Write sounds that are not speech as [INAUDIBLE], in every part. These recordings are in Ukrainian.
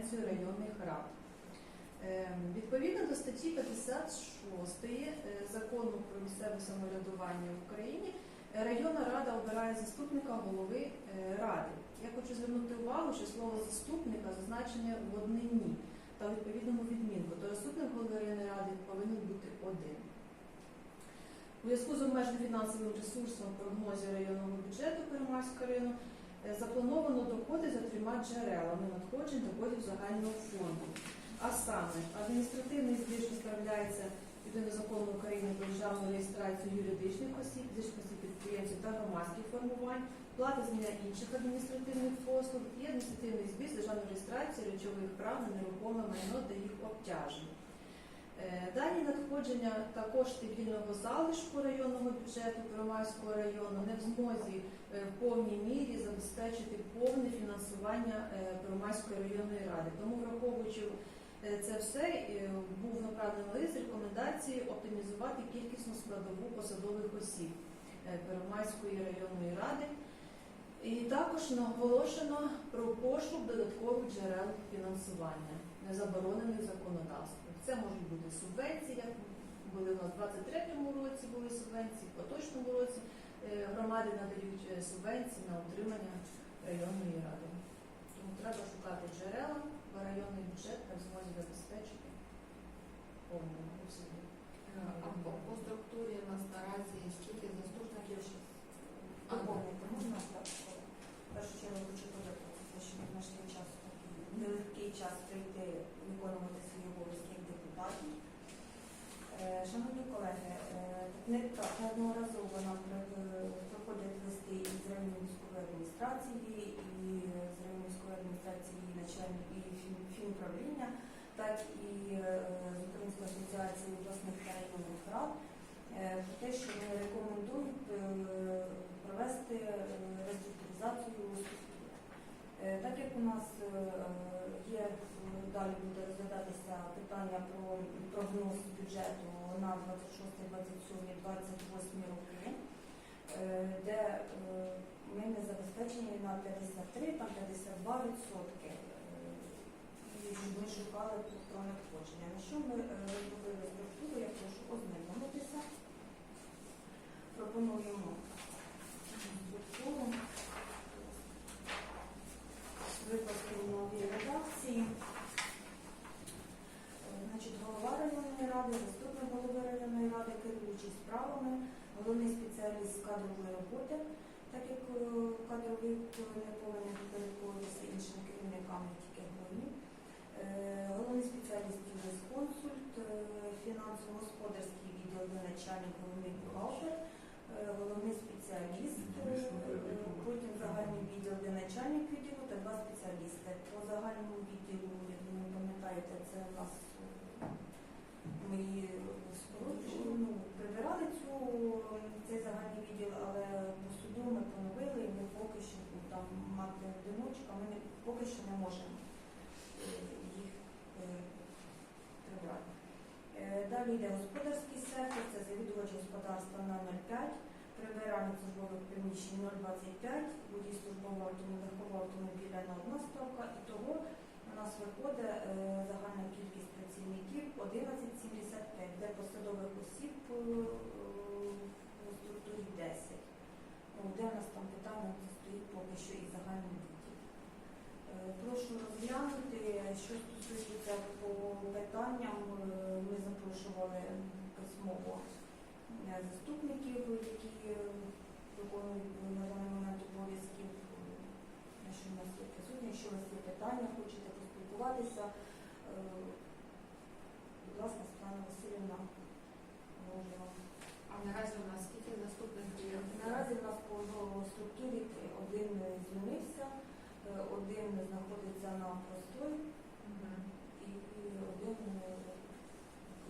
конкуренцію районних рад. Е, Відповідно до статті 56 е, закону про місцеве самоврядування в Україні, районна рада обирає заступника голови е, ради. Я хочу звернути увагу, що слово заступника зазначене в однині та в відповідному відмінку. То заступник голови районної ради повинен бути один. У зв'язку з обмеженим фінансовим ресурсом в прогнозі районного бюджету Первомайського району заплановано доходи за трьома джерелами надходжень доходів загального фонду. А саме адміністративний збір справляється відповідно закону України про державну реєстрацію юридичних осіб, фізичних підприємців та громадських формувань, плата надання інших адміністративних послуг і адміністративний збір державної реєстрації речових прав на нерухоме майно та їх обтяжень. Е, Дані надходження та кошти вільного залишку районного бюджету Первомайського району не в змозі е, в повній мірі забезпечити повне фінансування Первомайської районної ради. Тому, враховуючи е, це все, був направлений лист рекомендації оптимізувати кількісну складову посадових осіб Первомайської районної ради. І також наголошено про пошук додаткових джерел фінансування, не заборонених законодавством. Це можуть бути субвенції, як були у нас в 23-му році, були субвенції, в поточному році е, громади надають е, субвенції на утримання районної ради. Тому треба шукати джерела, бо районний бюджет в змозі забезпечити повному обсязі. А по, по структурі у нас наразі скільки заступників? Доповнити можна так? В першу чергу хочу подякувати, що ми знайшли час нелегкий час прийти виконувати свої обов'язки депутатів. Е, Шановні колеги, е, не неодноразово нам проходять листи із районної міської адміністрації, і з районної міської адміністрації начальник і фін- фінуправління, так і е, з Української асоціації обласних та районних рад про те, що вони рекомендують провести е, реструктуризацію структури. Е, Так як у нас е, є е, далі буде розглядатися питання про прогноз бюджету на 26, 27, 28 роки, е, де ми не забезпечені на 53, там 52 відсотки. Ми шукали про надходження. На що ми розробили структуру, я прошу ознайомитися. Пропонуємо структуру викласти в новій редакції. Е, Значить, голова районної ради, заступник голови районної ради, керуючий справами, головний спеціаліст з кадрової роботи, так як е, кадровий не повинен підпорядковуватися іншим керівникам, тільки голові. Е, Головний спеціаліст юрисконсульт, фінансово-господарський відділ начальник, головний бухгалтер, головний спеціаліст, е, потім загальний відділ, де начальник відділу та два спеціалісти. По загальному відділу, як ви пам'ятаєте, це у нас е, ми ну, прибирали цю, цей загальний відділ, але по суду ми поновили і ми поки що там мати одиночка, ми поки що не можемо е, їх е, прибрати. Е, Далі йде господарський сектор, це завідувач господарства на 0,5, прибирання службових приміщень 0,25, водій службового автомобіля, легкового автомобіля на одна ставка. І того у нас виходить е, загальна кількість працівників 11,75, де посадових осіб е, у структурі 10. Ну, Де у нас там питання стоїть поки що і загальний. Е, Прошу розглянути, що стосується по питанням, е, ми запрошували письмово е, заступників, які е, виконують на даний момент обов'язків, що у нас є присутні. Якщо у вас є питання, хочете поспілкуватися, будь ласка, Світлана Васильівна, може вам. а наразі у нас скільки заступників? Наразі в нас по структурі один звільнився, е, один знаходиться на простой і один е,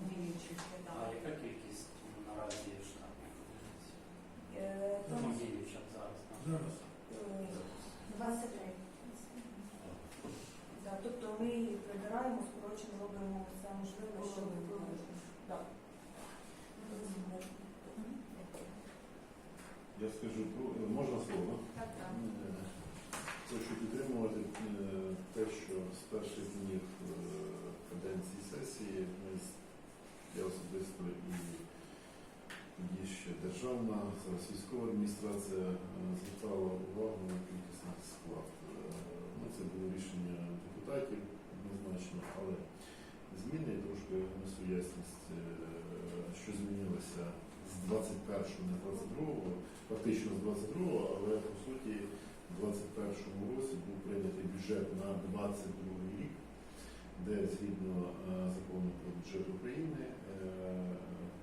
діючий. А яка кількість наразі штатних одиниць? Е, Ну, там, діючих зараз. Зараз. е, 23. Тобто ми прибираємо, скорочено робимо все можливе, щоб да. Я скажу, про- можна слово? Так, так. Хочу підтримувати е, те, що з перших днів е, каденції сесії ми я особисто і тоді ще державна, зараз адміністрація е, звертала увагу на кількісний склад. Ну, це було рішення депутатів однозначно, але зміни трошки внесу ясність, що змінилося з 21-го на 22-го, фактично з 22-го, але по суті у 21-му році був прийнятий бюджет на 22 рік, де згідно е, закону про бюджет України е,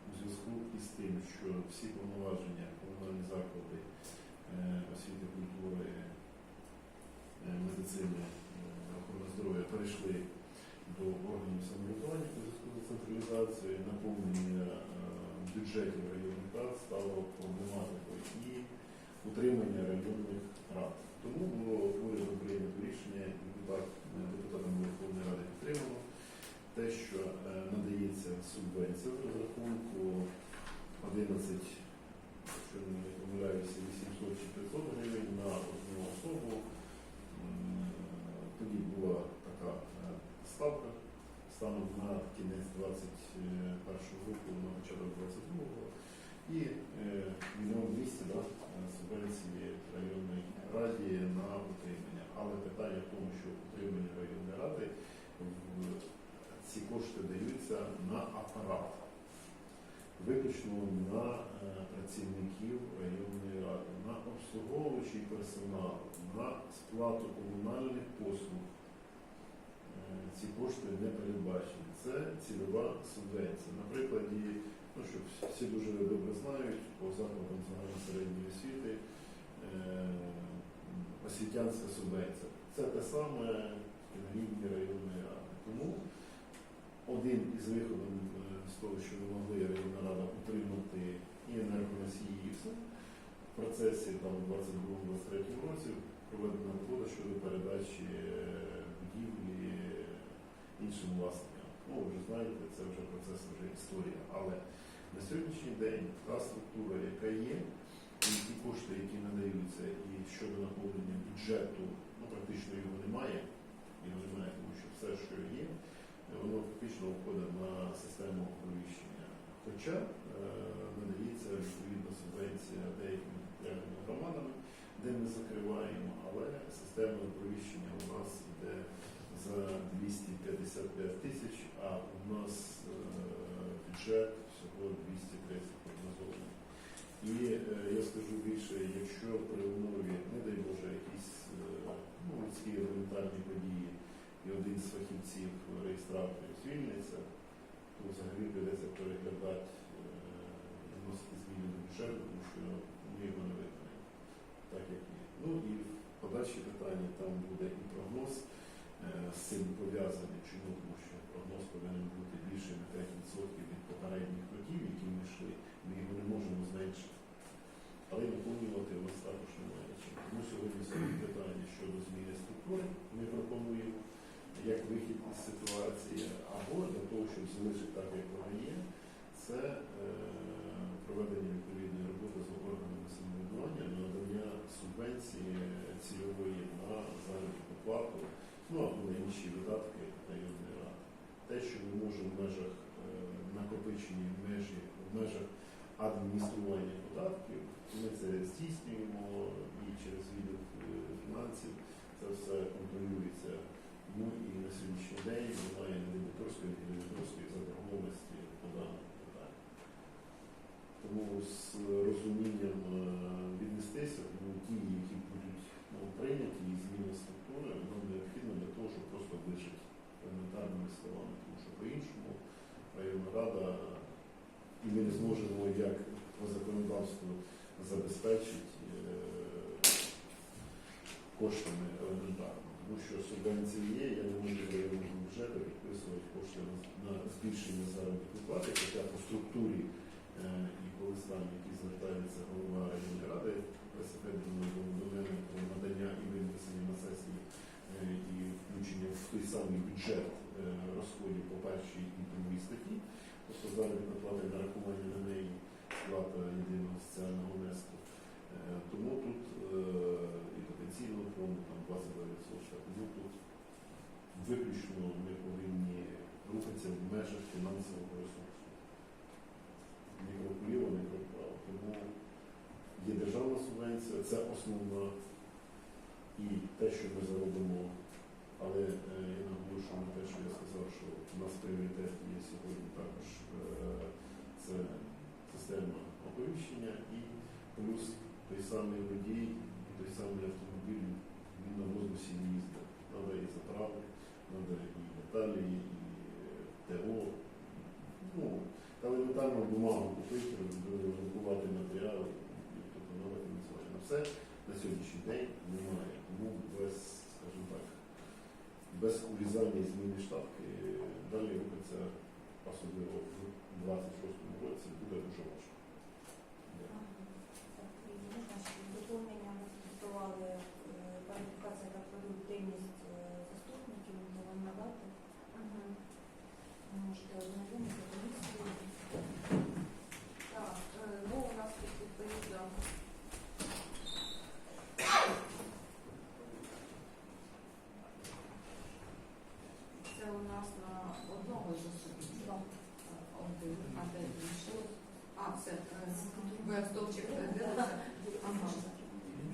у зв'язку із тим, що всі повноваження комунальні заклади е, освіти, культури, медицини, охорони здоров'я перейшли до органів самоврядування у зв'язку з децентралізацією, наповнення бюджетів районних рад стало проблематикою. І утримання районних рад. Тому було урядом прийнято рішення, депутат, е, депутатами Верховної Ради підтримано те, що е, надається субвенція з розрахунку 11, якщо не помиляюся, 800 чи 500 гривень на одну особу. Тоді була така е, ставка станом на кінець 21 року, на початок 22-го. І е, мільйон 200 да, субвенції районної раді на утримання. Але питання в тому, що утримання районної ради ці кошти даються на апарат, виключно на е, працівників районної ради, на обслуговуючий персонал, на сплату комунальних послуг. Е, Ці кошти не передбачені. Це цільова субвенція. На прикладі, ну що всі- дуже добре знають, по закладам загальної середньої освіти е, освітянська субвенція. Це те саме на рівні районної ради. Тому один із виходів е, з того, що не могли районна рада утримати і енергоносії, і все, в процесі у 22-23 році проведена робота щодо передачі е, будівлі іншим власникам. Ну, вже знаєте, це вже процес, вже історія. Але на сьогоднішній день та структура, яка є, і ті кошти, які надаються, і щодо наповнення бюджету, ну практично його немає. Його немає, тому що все, що є, воно фактично входить на систему оповіщення. Хоча е, надається відповідна субвенція деяким територіальним громадам, де ми закриваємо, але система оповіщення у нас йде за 255 тисяч, а у нас е, бюджет всього 230 прогнозований. І е, я скажу більше, якщо при умові, не дай Боже, якісь е, ну, людські елементарні події, і один з фахівців реєстраторів звільниться, то взагалі прийдеться переглядати, вносити зміни до бюджету, тому що ми його не виконаємо, так як є. Ну і в подальші питання там буде і прогноз з цим пов'язаний. Чому? Тому що прогноз повинен бути більше на 5% від попередніх років, які ми йшли. Ми його не можемо зменшити. Але наповнювати у нас також немає чим. Тому сьогодні стоїть питання щодо зміни структури. Ми пропонуємо як вихід із ситуації, або для того, щоб залишити так, як вона є, це е, проведення відповідної роботи з органами самоврядування, надання субвенції цільової на заробітну плату, ну або інші видатки районної ради. Те, що ми можемо в межах е, накопичені межі, в межах адміністрування податків, ми це здійснюємо і через відділ е, фінансів це все контролюється. Ну і на сьогоднішній день немає ні дебіторської, ні кредиторської заборгованості по даному питанню. Тому з розумінням е, віднестися, ті, які будуть ну, прийняті і зміни структури, нам необхідно того, щоб просто вижити елементарними словами, тому що по-іншому районна рада, і ми не зможемо як по законодавству забезпечити е, коштами елементарно. Тому що субвенції є, я не можу з районного бюджету підписувати кошти на, збільшення заробітної плати, хоча по структурі е, і по листам, які звертається голова районної ради, пресифедерної до мене про надання і винесення на сесії і включення в той самий бюджет е, розходів по першій і другій статті, тобто заробітна плата і нарахування на неї сплата єдиного соціального внеску. Е, Тому тут е, потенційного фонду, там 22%. Тому тут виключно ми повинні рухатися в межах фінансового ресурсу. Крок вправо. Тому є державна субвенція, це основна. І те, що ми заробимо, але е, я наголошую на те, що я сказав, що у нас пріоритет є сьогодні також е, це система оповіщення і плюс той самий водій, той самий автомобіль, він на воздусі не їздить. Треба і заправки, треба і деталі, і е, ТО. Ну, елементарну бумагу купити, роздрукувати матеріал, і тобто. На все на сьогоднішній день немає. Тому без, скажімо так, без урізання зміни штатки далі рухатися, особливо в 26-му році, буде дуже важко. Дякую. Так, і можна ще доповнення ми підготували е, кваліфікація та продуктивність е, заступників, можемо надати. Можете ознайомитися комісію. Так, е, ну у нас тут відповідно. Це у нас на одного заступника. Один, а де інший? А, це е, бо я стовпчик е, дивилася. Ага.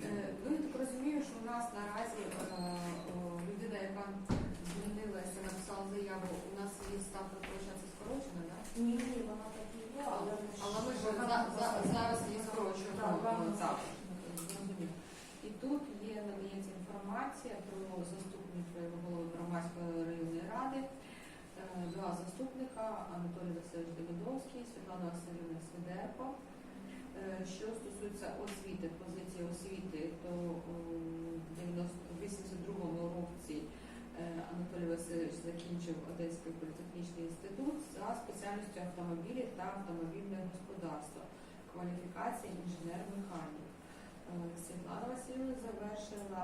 Е, Ну, я так розумію, що у нас наразі е, о, людина, яка змінилася, написала заяву, у нас її ставка виходить скорочена, так? Ні, ні, вона так і є, але ми ж- Але ми ж вона за- за- зараз- зараз її скорочуємо. Так, рано ну, Так, зрозуміло. І тут є надається інформація про заступника голови громадської районної ради, Е, два заступника Анатолій Васильович Давидовський, Світлана Васильівна Свідерко. Е, Що стосується освіти, позиції освіти, то о, в 82-му році е, Анатолій Васильович закінчив Одеський політехнічний інститут за спеціальністю автомобілі та автомобільне господарство, кваліфікація інженер-механік. Е, Світлана Васильівна завершила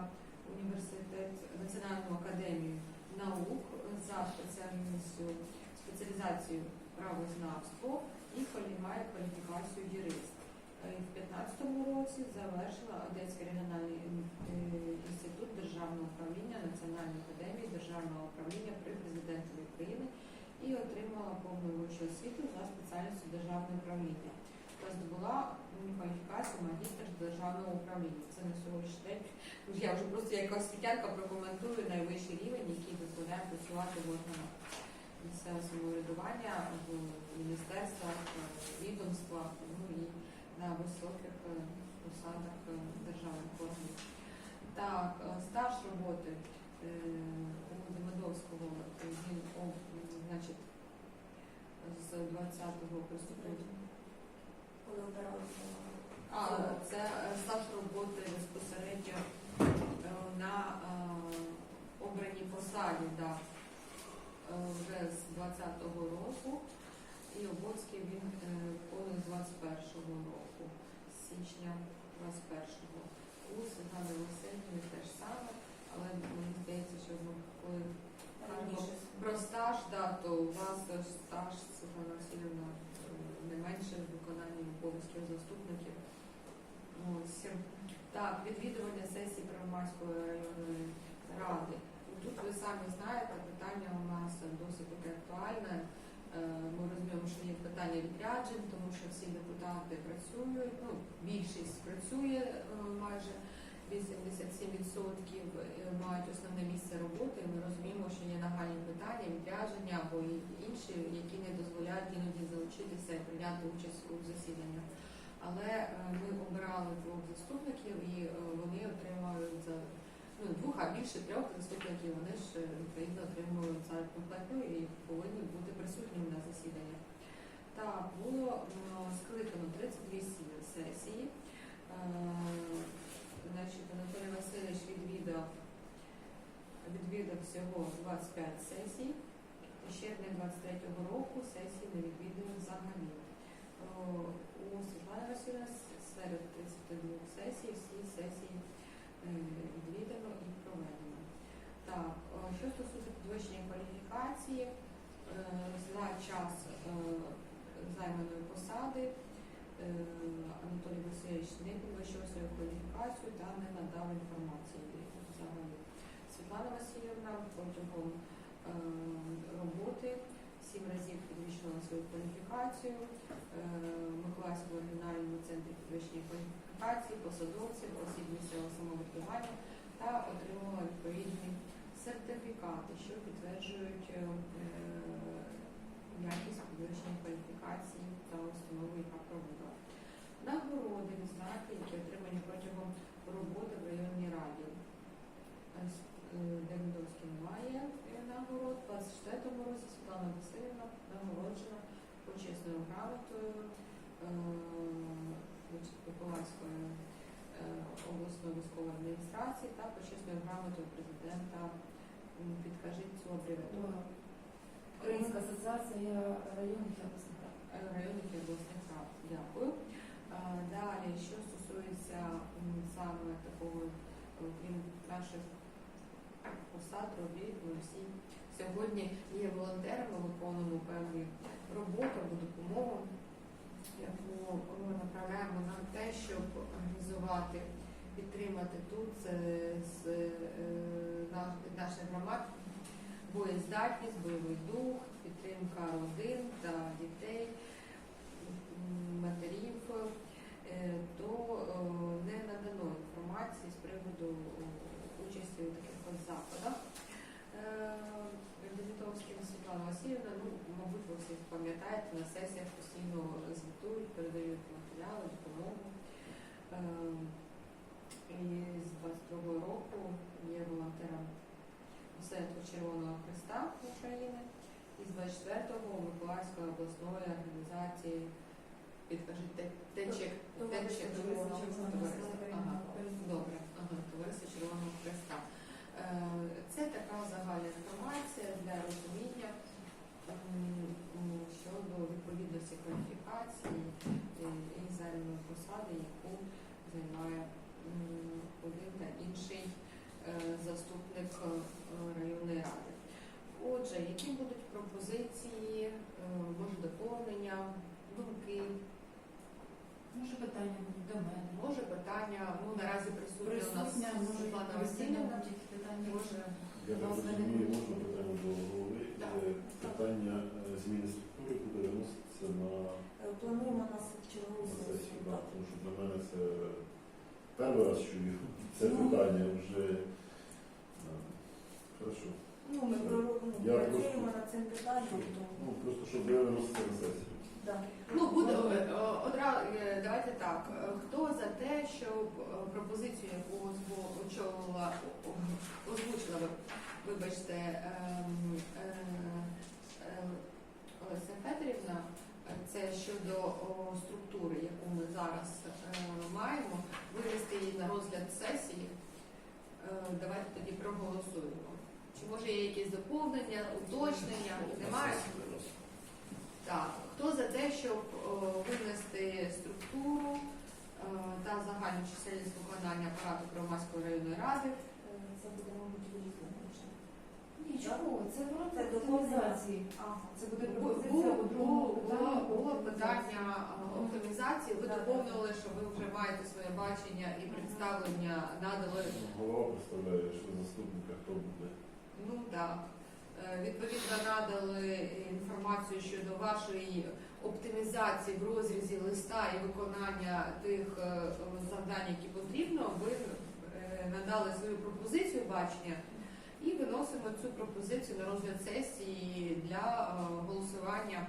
університет Національну академію наук за спеціальністю спеціалізацією правознавство і має кваліфікацію юрист. Е, В 2015 році завершила Одеський регіональний е, інститут державного управління Національної академії державного управління при президенті України і отримала повну вищу освіту за спеціальністю державне управління. Тобто здобула кваліфікацію магістр державного управління. Це на сьогоднішній день. Я вже просто як освітянка прокоментую найвищий рівень, який дозволяє працювати в органах місцевого самоврядування в міністерствах, відомствах, ну і на високих е, посадах е, державних органів. Так, е, стаж роботи у Демидовського він значить, з 20-го приступив. Коли. А, це стаж роботи безпосередньо е, на е, обраній посаді, да, е, вже з 20-го року. І Обоцький він коли з 21-го року, з січня 21-го. У Світлани Васильівни теж саме, але мені здається, що ми коли про стаж, да, то у вас стаж Світлана Васильівна не менше в виконанні обов'язків заступників. Ось. Так, відвідування сесії Первомайської районної ради. Тут ви самі знаєте, питання у нас досить таке актуальне. Е, Ми розуміємо, що є питання відряджень, тому що всі депутати працюють, ну, більшість працює е, майже 87% мають основне місце роботи. Ми розуміємо, що є нагальні питання, відрядження або інші, які не дозволяють іноді залучитися і прийняти участь у засіданнях. Але е, ми обирали двох заступників і е, вони отримують за ну, двох, а більше трьох заступників. Вони ж е, відповідно отримують заробітну платню і повинні бути присутніми на засіданнях. Так, було е, скликано 32 сі- сесії. Значить, Анатолій Васильович відвідав, відвідав всього 25 сесій. І ще не 23-го року сесії не відвідали взагалі. У Світлани Васильівни с- серед 32 сесій всі сесії е, відвідано і проведено. Так, що стосується підвищення кваліфікації, е, за час е, займаної посади Анатолій Васильович не підвищив свою кваліфікацію та не надав інформації взагалі. Світлана Васильівна протягом е, роботи сім разів підвищувала свою кваліфікацію е, Миколаївському регіональному центрі підвищення кваліфікації, посадовців, осіб місцевого самоврядування та отримувала відповідні сертифікати, що підтверджують е, якість підвищення кваліфікації та установи, яка проводила. Нагороди, відзнаки, які отримані протягом роботи в районній раді. Е, е, Демидовський немає е, нагород. У 24-му році Світлана Васильівна нагороджена почесною грамотою Миколаївської обласної військової адміністрації та почесною грамотою президента. Підкажіть цю абревіатуру. Українська асоціація районних і обласних районних і обласних рад. Дякую. Далі, що стосується саме такого, е, крім наших посад, робіт, ми всі сьогодні є волонтерами, виконуємо певні роботи або допомогу, яку ми направляємо на те, щоб організувати, підтримати тут е, з е, наших громад боєздатність, бойовий дух, підтримка родин та дітей, матерів, е, то е, не надано інформації з приводу е, участі у таких от заходах. Демітовським Світлана Васильівна, ну, мабуть, ви всі пам'ятаєте, на сесіях постійно звітують, передають матеріали, допомогу. Е, І з 22 року є волонтером Центру Червоного Христа України і з 24-го Миколаївської обласної організації підкажіть течек Червоного товариство. Добре, ага, товариство Червоного Христа. Е, Це така загальна інформація для розуміння щодо відповідності кваліфікації і займаної посади, яку займає один та інший е, заступник е, районної ради. Отже, які будуть пропозиції, е, може доповнення, думки, Може питання будуть до мене. може питання, ну наразі присутня у нас може Світлана Васильівна. Може, Я так розумію, можна питання до голови. Е, Питання е, зміни структури буде виноситися на, Е, Плануємо на чергову сесію. сесію. Тому що для мене це перший раз чую [LAUGHS] це Ну. питання вже. Е, Хорошо. Ну, ми Я працюємо просто- над цим питанням, Ну, тому просто щоб ви виносити на сесію. да. Ну, буде одразу давайте так. Е, Хто за те, щоб е, пропозицію, яку озво- очолила, о- о- озвучила, ви- вибачте, ем, е, е, Олеся Федорівна, е, це щодо о, структури, яку ми зараз е, маємо, вивести її на розгляд сесії. Е, Давайте тоді проголосуємо. Чи може є якісь доповнення, уточнення? Немає? Так, хто за те, щоб винести структуру е, та загальну чисельність виконання апарату громадської районної ради? Е, Це буде, мабуть. Нічого, це Це оптимізації. Це буде пропозиція у другому було, питанні. було, було питання е, оптимізації. Ви доповнили, що ви вже маєте своє бачення і представлення надали. Голова представляє, що заступника хто буде. Ну так. Е, Відповідно, надали інформацію щодо вашої оптимізації в розрізі листа і виконання тих е, завдань, які потрібно. Ви е, надали свою пропозицію бачення і виносимо цю пропозицію на розгляд сесії для голосування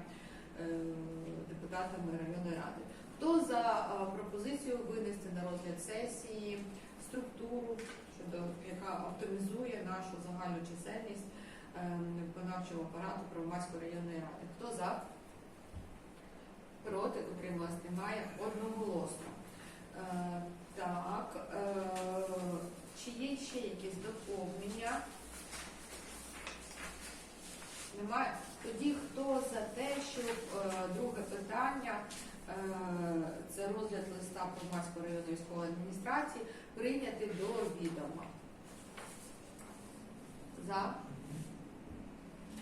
депутатами районної ради. Хто за пропозицію винести на розгляд сесії структуру, щодо яка оптимізує нашу загальну чисельність ем, виконавчого апарату Первомайської районної ради? Хто за? Проти утрималась немає одноголосно. Е, так, е, чи є ще якісь доповнення? Немає. Тоді хто за те, щоб е, друге питання, це розгляд листа Первомайської районної військової адміністрації, прийняти до відома? За?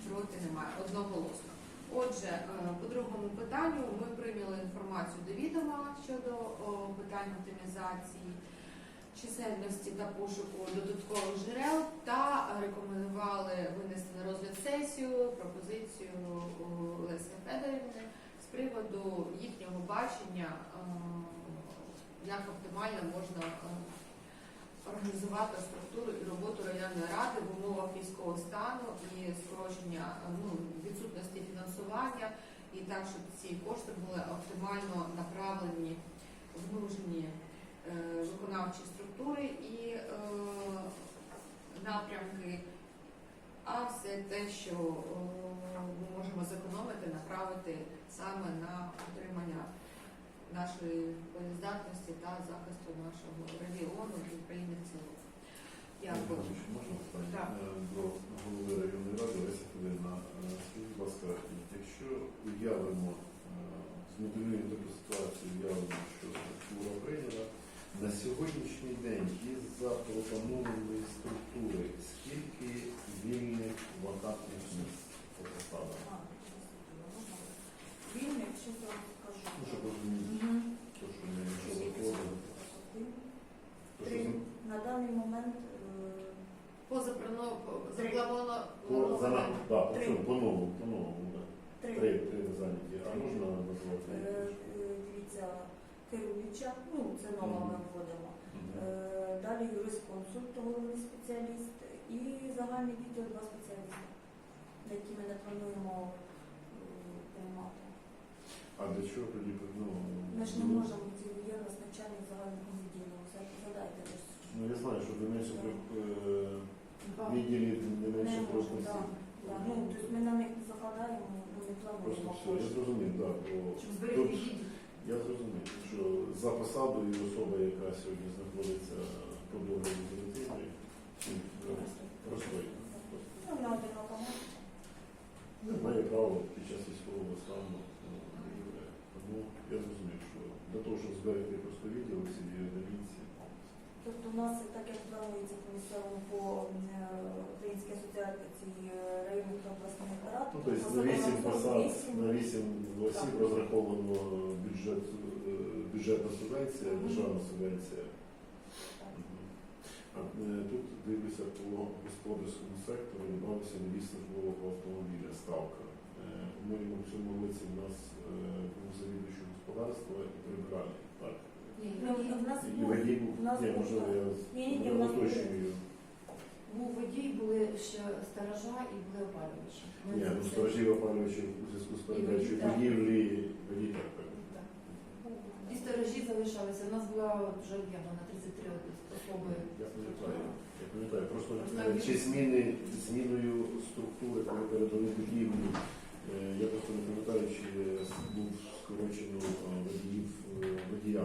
Проти немає. Одноголосно. Отже, е, по другому питанню ми прийняли інформацію до відома щодо питань оптимізації чисельності та пошуку додаткових джерел та рекомендували винести на розгляд сесію пропозицію о, Лесі Федорівни з приводу їхнього бачення, е, як оптимально можна е, організувати структуру і роботу районної ради в умовах військового стану і скорочення ну, відсутності фінансування, і так, щоб ці кошти були оптимально направлені в нужні е, виконавчі структури і напрямки, а все те, що ми можемо зекономити, направити саме на утримання нашої боєздатності та захисту нашого регіону і України в цілому. Дякую. Можна питання Е, до голови районної ради Леся Федорівна. Е, Скажіть, будь ласка, якщо уявимо, е, змоделюємо таку ситуацію, уявимо, що структура прийняла, на сьогоднішній день із запропонованої структури скільки вільних вакантних місць по посадах? А, Вільник, що я скажу? Ну, щоб розуміти, то, що не що виходить. То, що Три. за- На даний момент е, Поза прано- Три. заплановано по, за, на- да, по Три. цьому, по новому, по новому, да. три. Три, три зайняті. А Три. можна Е, назвати? е, Дивіться, керуюча, ну це нова ми вводимо. Мгм. Е, Далі юрисконсульт, головний спеціаліст і загальний відділ два спеціалісти, які ми не плануємо е, приймати. А для чого тоді ну, Ми ж не можемо ці є у нас начальник загального відділу. Це- Задайте ви ж. Ну я знаю, що для менше при е, Два. відділі не Не менше просто можемо, так. Да, Ну, тобто ми на них не закладаємо, ну, не плануємо все, я зрозумів, так. Бо Щоб зберегти я зрозумів, що за посадою особа, яка сьогодні знаходиться по догляду за дитиною, чи простої. Ну, на мова. Не має права під час військового стану. ну. Тому я зрозумів, що для того, щоб зберегти просто відділ ці дві одиниці, Тобто у нас так як планується по місцевому по е, Українській асоціації е, районних та обласних рад. Ну, тобто на посадова 8 посад, на 8 осіб розраховано бюджет, е, бюджетна субвенція, державна субвенція. Тут дивлюся по господарському сектору, додався нові службового автомобіля, ставка. По-моєму, в цьому році в нас був завідуючий господарства і прибиральник. Ні, Ну, в нас І був- водій був, нас ні, був, можливо, я Ні, ні, я в нас уточнюю. був водій, були ще сторожа і були опалювачі. Ми Ні, ну все- сторожів опалювачів у зв'язку з передачею так. будівлі, водій так, так. Так. І сторожі залишалися. У нас була вже об'ємна на 33 особи. Я пам'ятаю, я пам'ятаю. Просто Просто е, чи зміни зміною структури, коли передали будівлю, е, я просто не пам'ятаю, чи був скорочено е, водіїв е, водія